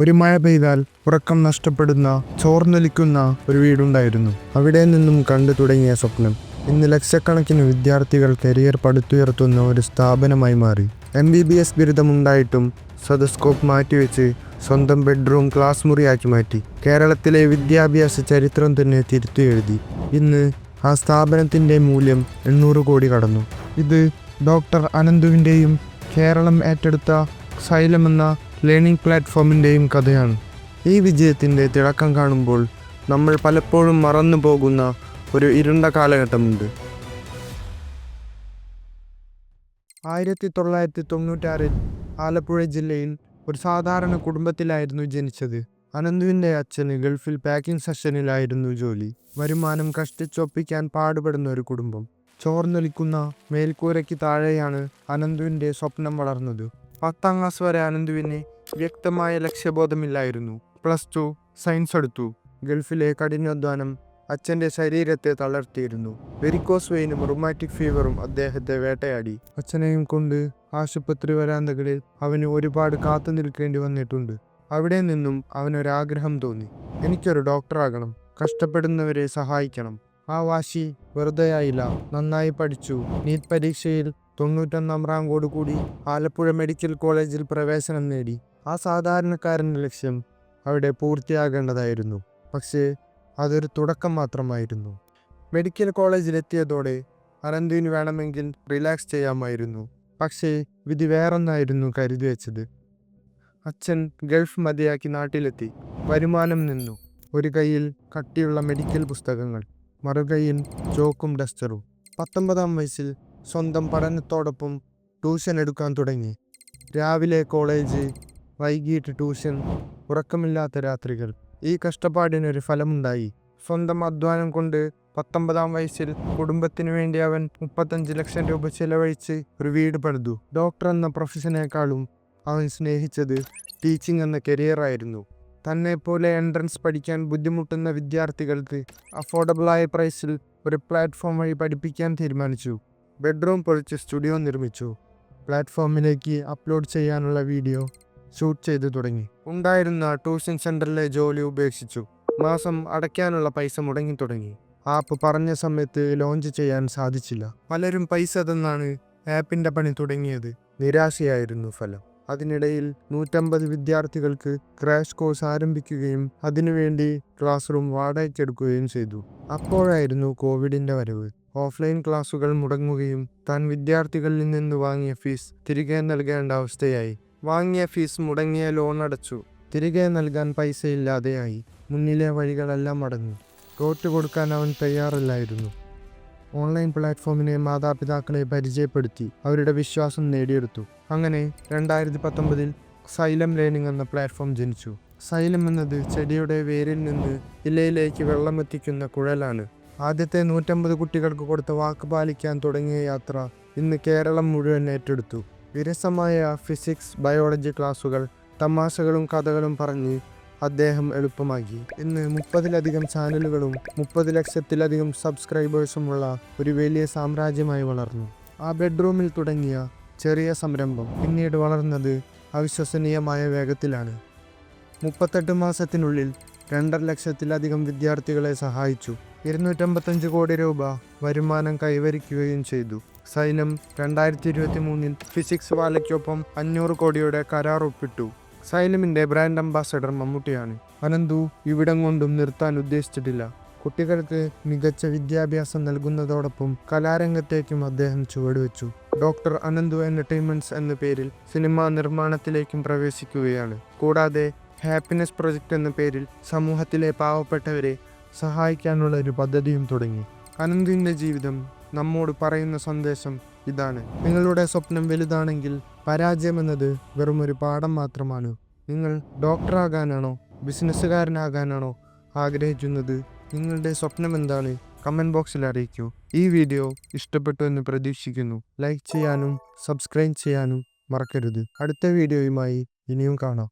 ഒരു മഴ പെയ്താൽ ഉറക്കം നഷ്ടപ്പെടുന്ന ചോർന്നൊലിക്കുന്ന ഒരു വീടുണ്ടായിരുന്നു. അവിടെ നിന്നും കണ്ടു തുടങ്ങിയ സ്വപ്നം. ഇന്ന് ലക്ഷക്കണക്കിന് വിദ്യാർത്ഥികൾ കരിയർ പടുത്തുയർത്തുന്ന ഒരു സ്ഥാപനമായി മാറി. എം ബി ബി എസ് ബിരുദമുണ്ടായിട്ടും സദസ്കോപ്പ് മാറ്റിവെച്ച് സ്വന്തം ബെഡ്റൂം ക്ലാസ് മുറിയാക്കി മാറ്റി. കേരളത്തിലെ വിദ്യാഭ്യാസ ചരിത്രം തന്നെ തിരുത്തി എഴുതി. ഇന്ന് ആ സ്ഥാപനത്തിന്റെ മൂല്യം എണ്ണൂറ് കോടി കടന്നു. ഇത് ഡോക്ടർ അനന്തുവിന്റെയും കേരളം ഏറ്റെടുത്ത സൈലം എന്ന ലേണിംഗ് പ്ലാറ്റ്ഫോമിന്റെയും കഥയാണ്. ഈ വിജയത്തിന്റെ തിളക്കം കാണുമ്പോൾ നമ്മൾ പലപ്പോഴും മറന്നു പോകുന്ന ഒരു ഇരുണ്ട കാലഘട്ടമുണ്ട്. ആയിരത്തി തൊള്ളായിരത്തി തൊണ്ണൂറ്റാറിൽ ആലപ്പുഴ ജില്ലയിൽ ഒരു സാധാരണ കുടുംബത്തിലായിരുന്നു ജനിച്ചത്. അനന്തുവിന്റെ അച്ഛന് ഗൾഫിൽ പാക്കിംഗ് സെഷനിലായിരുന്നു ജോലി. വരുമാനം കഷ്ടിച്ചൊപ്പിക്കാൻ പാടുപെടുന്ന ഒരു കുടുംബം. ചോർന്നൊലിക്കുന്ന മേൽക്കൂരയ്ക്ക് താഴെയാണ് അനന്തുവിന്റെ സ്വപ്നം വളർന്നത്. പത്താം ക്ലാസ് വരെ അനന്തുവിന് വ്യക്തമായ ലക്ഷ്യബോധമില്ലായിരുന്നു. പ്ലസ് ടു സയൻസ് എടുത്തു. ഗൾഫിലെ കഠിനാധ്വാനം അച്ഛന്റെ ശരീരത്തെ തളർത്തിയിരുന്നു. വെരിക്കോസ് വെയിനും റൊമാറ്റിക് ഫീവറും അദ്ദേഹത്തെ വേട്ടയാടി. അച്ഛനെയും കൊണ്ട് ആശുപത്രി വരാന്തകളിൽ അവന് ഒരുപാട് കാത്തു നിൽക്കേണ്ടി വന്നിട്ടുണ്ട്. അവിടെ നിന്നും അവനൊരാഗ്രഹം തോന്നി. എനിക്കൊരു ഡോക്ടറാകണം. കഷ്ടപ്പെടുന്നവരെ സഹായിക്കണം. ആ വാശി വെറുതെയായില്ല. നന്നായി പഠിച്ചു. നീറ്റ് പരീക്ഷയിൽ തൊണ്ണൂറ്റൊന്നാം കൂടി ആലപ്പുഴ മെഡിക്കൽ കോളേജിൽ പ്രവേശനം നേടി. ആ സാധാരണക്കാരന്റെ ലക്ഷ്യം അവിടെ പൂർത്തിയാകേണ്ടതായിരുന്നു. പക്ഷേ അതൊരു തുടക്കം മാത്രമായിരുന്നു. മെഡിക്കൽ കോളേജിലെത്തിയതോടെ അനന്തുവിന് വേണമെങ്കിൽ റിലാക്സ് ചെയ്യാമായിരുന്നു. പക്ഷേ വിധി വേറൊന്നായിരുന്നു കരുതി വെച്ചത്. അച്ഛൻ ഗൾഫ് മതിയാക്കി നാട്ടിലെത്തി. വരുമാനം നിന്നു. ഒരു കയ്യിൽ കട്ടിയുള്ള മെഡിക്കൽ പുസ്തകങ്ങൾ മറുകൈയിൽ ചോക്കും ഡസ്റ്ററും. പത്തൊമ്പതാം വയസ്സിൽ സ്വന്തം പഠനത്തോടൊപ്പം ട്യൂഷൻ എടുക്കാൻ തുടങ്ങി. രാവിലെ കോളേജ് വൈകിട്ട് ട്യൂഷൻ ഉറക്കമില്ലാത്ത രാത്രികൾ. ഈ കഷ്ടപ്പാടിനൊരു ഫലമുണ്ടായി. സ്വന്തം അധ്വാനം കൊണ്ട് പത്തൊമ്പതാം വയസ്സിൽ കുടുംബത്തിന് വേണ്ടി അവൻ മുപ്പത്തഞ്ച് ലക്ഷം രൂപ ചെലവഴിച്ച് ഒരു വീട് പണിതു. ഡോക്ടർ എന്ന പ്രൊഫഷനേക്കാളും അവൻ സ്നേഹിച്ചത് ടീച്ചിങ് എന്ന കരിയറായിരുന്നു. തന്നെപ്പോലെ പോലെ എൻട്രൻസ് പഠിക്കാൻ ബുദ്ധിമുട്ടുന്ന വിദ്യാർത്ഥികൾക്ക് അഫോർഡബിളായ പ്രൈസിൽ ഒരു പ്ലാറ്റ്ഫോം വഴി പഠിപ്പിക്കാൻ തീരുമാനിച്ചു. ബെഡ്റൂം പൊളിച്ച് സ്റ്റുഡിയോ നിർമ്മിച്ചു. പ്ലാറ്റ്ഫോമിലേക്ക് അപ്ലോഡ് ചെയ്യാനുള്ള വീഡിയോ ഷൂട്ട് ചെയ്തു തുടങ്ങി. ഉണ്ടായിരുന്ന ട്യൂഷൻ സെന്ററിലെ ജോലി ഉപേക്ഷിച്ചു. മാസം അടയ്ക്കാനുള്ള പൈസ മുടങ്ങി തുടങ്ങി. ആപ്പ് പറഞ്ഞ സമയത്ത് ലോഞ്ച് ചെയ്യാൻ സാധിച്ചില്ല. പലരും പൈസ തന്നാണ് ആപ്പിന്റെ പണി തുടങ്ങിയത്. നിരാശയായിരുന്നു ഫലം. അതിനിടയിൽ നൂറ്റമ്പത് വിദ്യാർത്ഥികൾക്ക് ക്രാഷ് കോഴ്സ് ആരംഭിക്കുകയും അതിനുവേണ്ടി ക്ലാസ് റൂം വാടകയ്ക്കെടുക്കുകയും ചെയ്തു. അപ്പോഴായിരുന്നു കോവിഡിന്റെ വരവ്. ഓഫ്ലൈൻ ക്ലാസുകൾ മുടങ്ങുകയും താൻ വിദ്യാർത്ഥികളിൽ നിന്ന് വാങ്ങിയ ഫീസ് തിരികെ നൽകേണ്ട അവസ്ഥയായി. വാങ്ങിയ ഫീസ് മുടങ്ങിയ ലോൺ അടച്ചു. തിരികെ നൽകാൻ പൈസയില്ലാതെയായി. മുന്നിലെ വഴികളെല്ലാം അടഞ്ഞു കോട്ട് കൊടുക്കാൻ അവൻ തയ്യാറല്ലായിരുന്നു. ഓൺലൈൻ പ്ലാറ്റ്ഫോമിനെ മാതാപിതാക്കളെ പരിചയപ്പെടുത്തി അവരുടെ വിശ്വാസം നേടിയെടുത്തു. അങ്ങനെ രണ്ടായിരത്തി പത്തൊമ്പതിൽ സൈലം ലേണിംഗ് എന്ന പ്ലാറ്റ്ഫോം ജനിച്ചു. സൈലം എന്നത് ചെടിയുടെ വേരിൽ നിന്ന് ഇലയിലേക്ക് വെള്ളമെത്തിക്കുന്ന കുഴലാണ്. ആദ്യത്തെ നൂറ്റമ്പത് കുട്ടികൾക്ക് കൊടുത്ത വാക്ക് പാലിക്കാൻ തുടങ്ങിയ യാത്ര ഇന്ന് കേരളം മുഴുവൻ ഏറ്റെടുത്തു. വിരസമായ ഫിസിക്സ് ബയോളജി ക്ലാസുകൾ തമാശകളും കഥകളും പറഞ്ഞ് അദ്ദേഹം എളുപ്പമാക്കി. ഇന്ന് മുപ്പതിലധികം ചാനലുകളും മുപ്പത് ലക്ഷത്തിലധികം സബ്സ്ക്രൈബേഴ്സുമുള്ള ഒരു വലിയ സാമ്രാജ്യമായി വളർന്നു. ആ ബെഡ്റൂമിൽ തുടങ്ങിയ ചെറിയ സംരംഭം പിന്നീട് വളർന്നത് അവിശ്വസനീയമായ വേഗത്തിലാണ്. മുപ്പത്തെട്ട് മാസത്തിനുള്ളിൽ രണ്ടര ലക്ഷത്തിലധികം വിദ്യാർത്ഥികളെ സഹായിച്ചു. ഇരുന്നൂറ്റമ്പത്തഞ്ച് കോടി രൂപ വരുമാനം കൈവരിക്കുകയും ചെയ്തു. സൈന്യം രണ്ടായിരത്തി ഇരുപത്തി മൂന്നിൽ ഫിസിക്സ് വാലയ്ക്കൊപ്പം അഞ്ഞൂറ് കോടിയുടെ കരാർ ഒപ്പിട്ടു. സൈലമിന്റെ ബ്രാൻഡ് അംബാസഡർ മമ്മൂട്ടിയാണ്. അനന്തു ഇവിടം കൊണ്ടും നിർത്താൻ ഉദ്ദേശിച്ചിട്ടില്ല. കുട്ടികൾക്ക് മികച്ച വിദ്യാഭ്യാസം നൽകുന്നതോടൊപ്പം കലാരംഗത്തേക്കും അദ്ദേഹം ചുവടുവെച്ചു. ഡോക്ടർ അനന്തു എന്റർടൈൻമെന്റ്സ് എന്ന പേരിൽ സിനിമാ നിർമ്മാണത്തിലേക്കും പ്രവേശിക്കുകയാണ്. കൂടാതെ ഹാപ്പിനെസ് പ്രൊജക്റ്റ് എന്ന പേരിൽ സമൂഹത്തിലെ പാവപ്പെട്ടവരെ സഹായിക്കാനുള്ള ഒരു പദ്ധതിയും തുടങ്ങി. അനന്തുവിന്റെ ജീവിതം നമ്മോട് പറയുന്ന സന്ദേശം ഇതാണ്. നിങ്ങളുടെ സ്വപ്നം വലുതാണെങ്കിൽ പരാജയം എന്നത് വെറും ഒരു പാഠം മാത്രമാണ്. നിങ്ങൾ ഡോക്ടറാകാനാണോ ബിസിനസ്സുകാരനാകാനാണോ ആഗ്രഹിക്കുന്നത് നിങ്ങളുടെ സ്വപ്നം എന്താണ്? കമന്റ് ബോക്സിൽ അറിയിക്കൂ. ഈ വീഡിയോ ഇഷ്ടപ്പെട്ടു എന്ന് പ്രതീക്ഷിക്കുന്നു. ലൈക്ക് ചെയ്യാനും സബ്സ്ക്രൈബ് ചെയ്യാനും മറക്കരുത്. അടുത്ത വീഡിയോയുമായി ഇനിയും കാണാം.